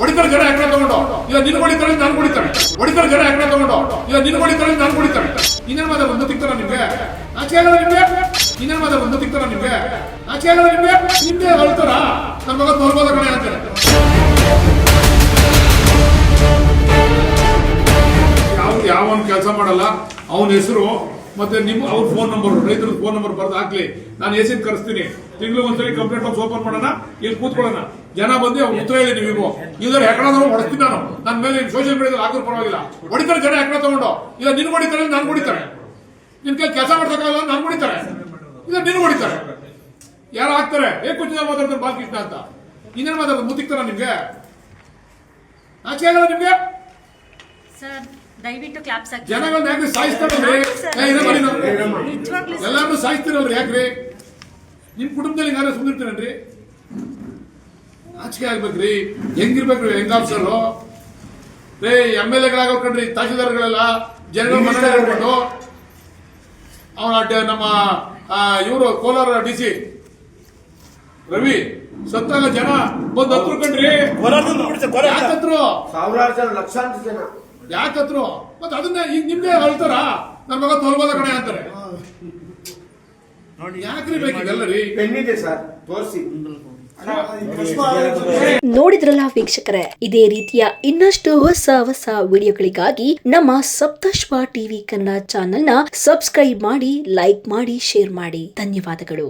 ಹೊಡಿತಾರೆ ಜನ ಎಕರೆ ತಗೊಂಡು. ಇಲ್ಲ ನಿನ್ ಹೊಡಿತಾರೆ ನಾನು ಹೊಡಿತಾರೆ ಒಡಿತರ ಜನ ಎಕರೆ ತಗೊಂಡು. ಇಲ್ಲ ನಿನ್ ಹೊಡಿತಾರೆ ನಾನು ಹೊಡಿತಾರೆ ಇನ್ನೇನ್ ಮಾತ್ರ ಒಂದು ತಿಕ್ತಾರ ನಿಮ್ಗೆ? ಆಚೆ ನಿಮ್ಗೆ? ಇನ್ನೇನ್ ಮಾತ್ರ ಒಂದು ತಿಕ್ತಾರ ನಿಮ್ಗೆ? ಆಚೆ ನಿಮ್ಗೆ? ನಿಮ್ಗೆ ಹೊಳ್ತಾರ ನಮ್ಮ ಮಗ ತೋರ್ಬೋದ ಹೇಳ್ತಾರೆ ಅಂತಾರೆ ಯಾವ ಯಾವನ್ ಕೆಲಸ ಮಾಡಲ್ಲ? ಅವನ ಹೆಸರು ಮತ್ತೆ ನಿಮ್ಮ ಅವ್ರ ಫೋನ್ ನಂಬರ್ ರೈತರ ಫೋನ್ ನಂಬರ್ ಬರೆದು ಹಾಕ್ಲಿ. ನಾನು ಎಸಿನ್ ಕರೆಸ್ತೀನಿ. ತಿಂಗಳು ಒಂದ್ಸರಿ ಕಂಪ್ಲೇಂಟ್ ಬಾಕ್ಸ್ ಓಪನ್ ಮಾಡೋಣ, ಇಲ್ಲಿ ಕೂತ್ಕೊಳ್ಳೋಣ. ಜನ ಬಂದು ಅವ್ರು ಉತ್ತರ ಹೇಳಿ ನೀವು ಇದ್ರ ಹೆಕಡ ಹೊಡಿಸ್ತೀನಿ ನಾನು. ನನ್ನ ಮೇಲೆ ಸೋಷಿಯಲ್ ಮೀಡಿಯಾದಲ್ಲಿ ಹಾಕಿದ್ರು ಪರವಾಗಿಲ್ಲ. ಹೊಡಿತಾರೆ ಜನ ಹೆಕಡ ತಗೊಂಡು. ಇಲ್ಲ, ನಿನ್ ಹೊಡಿತಾರೆ ನಾನು ಹೊಡಿತಾರೆ. ನಿನ್ ಕೈ ಕೆಲಸ ಮಾಡ್ಸಕ್ಕಾಗಲ್ಲ ನಾನು ಹೊಡಿತಾರೆ. ಇಲ್ಲ, ನಿನ್ ಹೊಡಿತಾರೆ. ಯಾರು ಹಾಕ್ತಾರೆ? ಏ ಕುಚಿದ ಮಾತಾಡ್ತಾರೆ, ಬಾಲಕೃಷ್ಣ ಅಂತ. ಇನ್ನೇನು ಮಾತಾಡೋದು ಮುತ್ತಿಕ್ತಾರ ನಿಮ್ಗೆ? ಆಚೆ ಆಗಲ್ಲ ನಿಮ್ಗೆ? ಸರ್ ದಯವಿಟ್ಟು ಕ್ಲಾಪ್ಸ್ ಹಾಕಿ ಜನಗಳನ್ನ ಯಾಕ್ರಿ ಸಾಯಿಸ್ತಾರಲ್ರಿ ನೀನು. ನಿಜವಾಗ್ಲೂ ಸರ್ ಎಲ್ಲಾರನ್ನೂ ಸಾಯಿಸ್ತೀರಲ್ರಿ ಯಾಕ್ರಿ? ನಿಮ್ ಕುಟುಂಬದಲ್ಲಿ ಯಾರು ಸುಂದಿರ್ತೀರನ್ರಿ ನಾಚಿಕೆ ಆಗ್ಬೇಕ್ರಿ. ಹೆಂಗಿರ್ಬೇಕ್ರಿ ಹೆಂಗ್ ಆಫೀಸರು ರೇ ಎಂ ಎಲ್ ಎಗಳಾಗ್ಬೇಕ್ರಿ ತಹಶೀಲ್ದಾರ್ಗಳೆಲ್ಲ ಜನಗಳ ಮನೆ ಹೇಳ್ಕೊಂಡು ಅವನ ನಮ್ಮ ಇವರು ಕೋಲಾರ ಡಿ ಸಿ. ರವಿ ಸತ್ತಾಗ ಜನ ಬಂದು ಹತ್ರ ಕಂಡ್ರಿ ಯಾಕತ್ರು? ಸಾವಿರಾರು ಜನ ಲಕ್ಷಾಂತರ ಜನ. ಯಾಕತ್ರು? ಮತ್ತೆ ಅದನ್ನ ಈಗ ನಿಮ್ಗೆ ಹೇಳ್ತಾರ? ನನ್ನ ಮಗ ತೋಲ್ಬೋದ ಕಡೆ ಅಂತಾರೆ. ಯಾಕ್ರಿ ಬೇಕಿದೆಲ್ಲ ರೀ ಪೆನ್ನಿದೆ ಸರ್ ತೋರಿಸಿ. ನೋಡಿದ್ರಲ್ಲ ವೀಕ್ಷಕರೇ ಇದೇ ರೀತಿಯ ಇನ್ನಷ್ಟು ಹೊಸ ಹೊಸ ವಿಡಿಯೋಗಳಿಗಾಗಿ ನಮ್ಮ ಸಪ್ತಶ್ವ ಟಿವಿ ಕನ್ನಡ ಚಾನೆಲ್ನ ಸಬ್ಸ್ಕ್ರೈಬ್ ಮಾಡಿ ಲೈಕ್ ಮಾಡಿ ಶೇರ್ ಮಾಡಿ. ಧನ್ಯವಾದಗಳು.